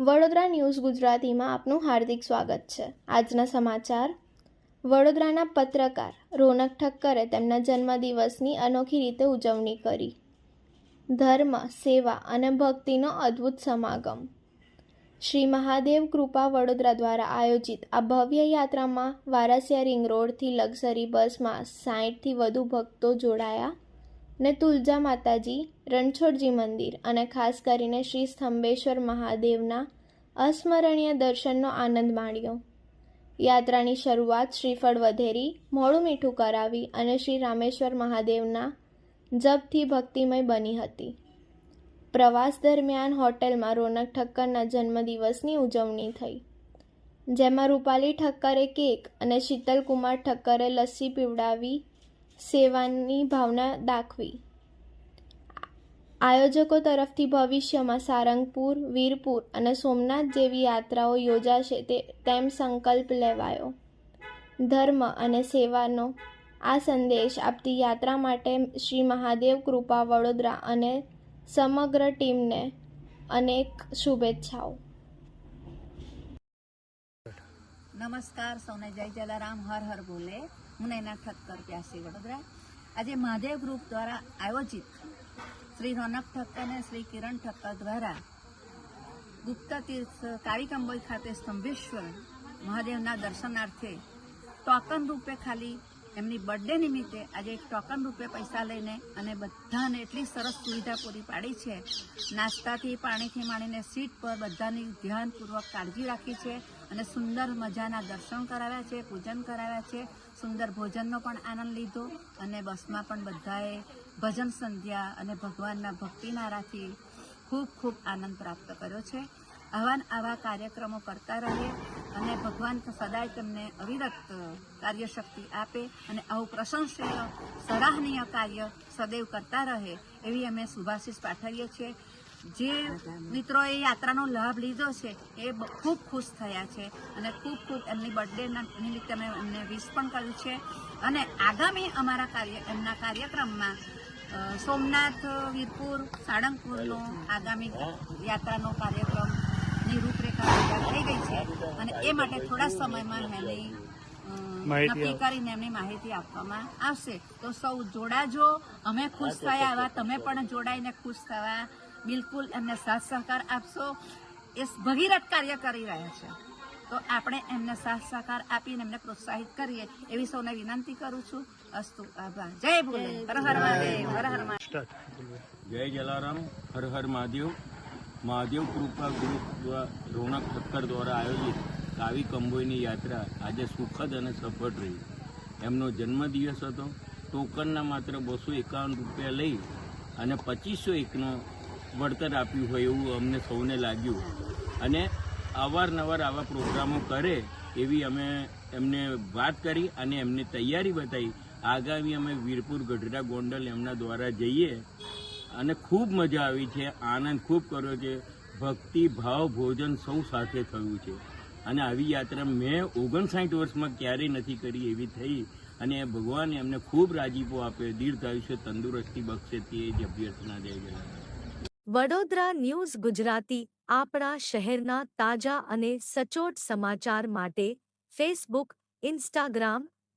Vadodara news ગુજરાતીમાં આપનું હાર્દિક સ્વાગત છે. આજના સમાચાર. વડોદરાના પત્રકાર રોનક ઠક્કરે તેમના જન્મદિવસની અનોખી રીતે ઉજવણી કરી. ધર્મ, સેવા અને ભક્તિનો અદ્ભુત સમાગમ. શ્રી મહાદેવ કૃપા વડોદરા દ્વારા આયોજિત આ ભવ્ય યાત્રામાં વારાસિયા રિંગ રોડથી લક્ઝરી બસમાં સાહીઠથી વધુ ભક્તો જોડાયા. ને તુલજા માતાજી, રણછોડજી મંદિર અને ખાસ કરીને શ્રી સ્તંભેશ્વર મહાદેવના અસ્મરણીય દર્શનનો આનંદ માણ્યો. યાત્રાની શરૂઆત શ્રીફળ વધેરી, મોડું મીઠું કરાવી અને શ્રી રામેશ્વર મહાદેવના જપથી ભક્તિમય બની હતી. પ્રવાસ દરમિયાન હોટેલમાં રોનક ઠક્કરના જન્મદિવસની ઉજવણી થઈ. જેમાં રૂપાલી ઠક્કરે કેક અને શીતલકુમાર ઠક્કરે લસ્સી પીવડાવી સેવાની ભાવના દાખવી. આયોજકો તરફથી ભવિષ્યમાં સારંગપુર, વીરપુર અને સોમનાથ જેવી યાત્રાઓ યોજાશે તે, તેમ સંકલ્પ લેવાયો. ધર્મ અને સેવાનો આ સંદેશ આપતી યાત્રા માટે શ્રી મહાદેવ કૃપા વડોદરા અને સમગ્ર ટીમને અનેક શુભેચ્છાઓ. નમસ્કાર, સૌને જય જલારામ, હર હર બોલે. હું નૈના ઠક્કર પ્યાસી વડોદરા. આજે મહાદેવ ગ્રુપ દ્વારા આયોજિત શ્રી રોનક ઠક્કર અને શ્રી કિરણ ઠક્કર દ્વારા ગુપ્ત તીર્થ કાળી ખાતે સ્તંભેશ્વર મહાદેવના દર્શનાર્થે ટોકન રૂપે ખાલી એમની બર્થડે નિમિત્તે આજે એક ટોકન રૂપે પૈસા લઈને અને બધાને એટલી સરસ સુવિધા પૂરી પાડી છે. નાસ્તાથી, પાણીથી માંડીને સીટ પર બધાની ધ્યાનપૂર્વક કાળજી રાખી છે અને સુંદર મજાના દર્શન કરાવ્યા છે, પૂજન કરાવ્યા છે. સુંદર ભોજનનો પણ આનંદ લીધો અને બસમાં પણ બધાએ ભજન સંધ્યા અને ભગવાનના ભક્તિનારાથી ખૂબ ખૂબ આનંદ પ્રાપ્ત કર્યો છે. આવા આવા કાર્યક્રમો કરતા રહે અને ભગવાન સદાય તેમને અવિરત કાર્યશક્તિ આપે અને આવું પ્રશંસનીય, સરાહનીય કાર્ય સદૈવ કરતા રહે એવી અમે શુભાશીષ પાઠવીએ છીએ. જે મિત્રોએ યાત્રાનો લાભ લીધો છે એ ખૂબ ખુશ થયા છે અને ખૂબ ખૂબ એમની બર્થડેના નિમિત્તે અમે એમને વિશ પણ કર્યું છે. અને આગામી અમારા કાર્ય એમના કાર્યક્રમમાં સોમનાથ, વીરપુર, સાળંગપુરનો આગામી યાત્રાનો કાર્યક્રમની રૂપરેખા તૈયાર થઈ ગઈ છે અને એ માટે થોડા સમયમાં એની નક્કી કરીને એમની માહિતી આપવામાં આવશે. તો સૌ જોડાજો અમે ખુશ થયા એવા તમે પણ જોડાઈને ખુશ થવા બિલકુલ એમને સાથ સહકાર આપશો. એ ભગીરથ કાર્ય કરી રહ્યા છે. તો આપણે એમને સાથ સહકાર આપીને એમને પ્રોત્સાહિત કરીએ એવી સૌને વિનંતી કરું છું. અસ્તુ આભાર. જય ભોલે. હર હર મહાદેવ. હર હર મહાદેવ. જય જલારામ. હર હર મહાદેવ. મહાદેવ કૃપા ગ્રુપ રોનક ઠક્કર દ્વારા આયોજિત કાવી કંબોઈની યાત્રા આજે સુખદ અને સફળ રહી. એમનો જન્મદિવસ હતો. ટોકનના માત્ર બસો એકાવન રૂપિયા લઈ અને પચીસો એકનો વળતર આપ્યું હોય એવું અમને સૌને લાગ્યું. અને અવારનવાર આવા પ્રોગ્રામો કરે એવી અમે એમને વાત કરી અને એમની તૈયારી બતાવી. આગામી અમે વીરપુર ગઢડા ગોંડલ એમના દ્વારા જઈએ અને ખૂબ મજા આવી છે, આનંદ ખૂબ કર્યો છે. ભક્તિ, ભાવ, ભોજન સૌ સાથે થયું છે. અને આવી યાત્રા મેં ઓગણસાઠ વર્ષમાં ક્યારેય નથી કરી એવી થઈ. અને ભગવાને એમને ખૂબ રાજીપો આપ્યો દીર્ઘ આયુષ્ય તંદુરસ્તી બક્ષે તે જ અભ્યર્થના જય જય વડોદરા ન્યૂઝ ગુજરાતી, આપણા શહેરના તાજા અને સચોટ સમાચાર માટે ફેસબુક ઇન્સ્ટાગ્રામ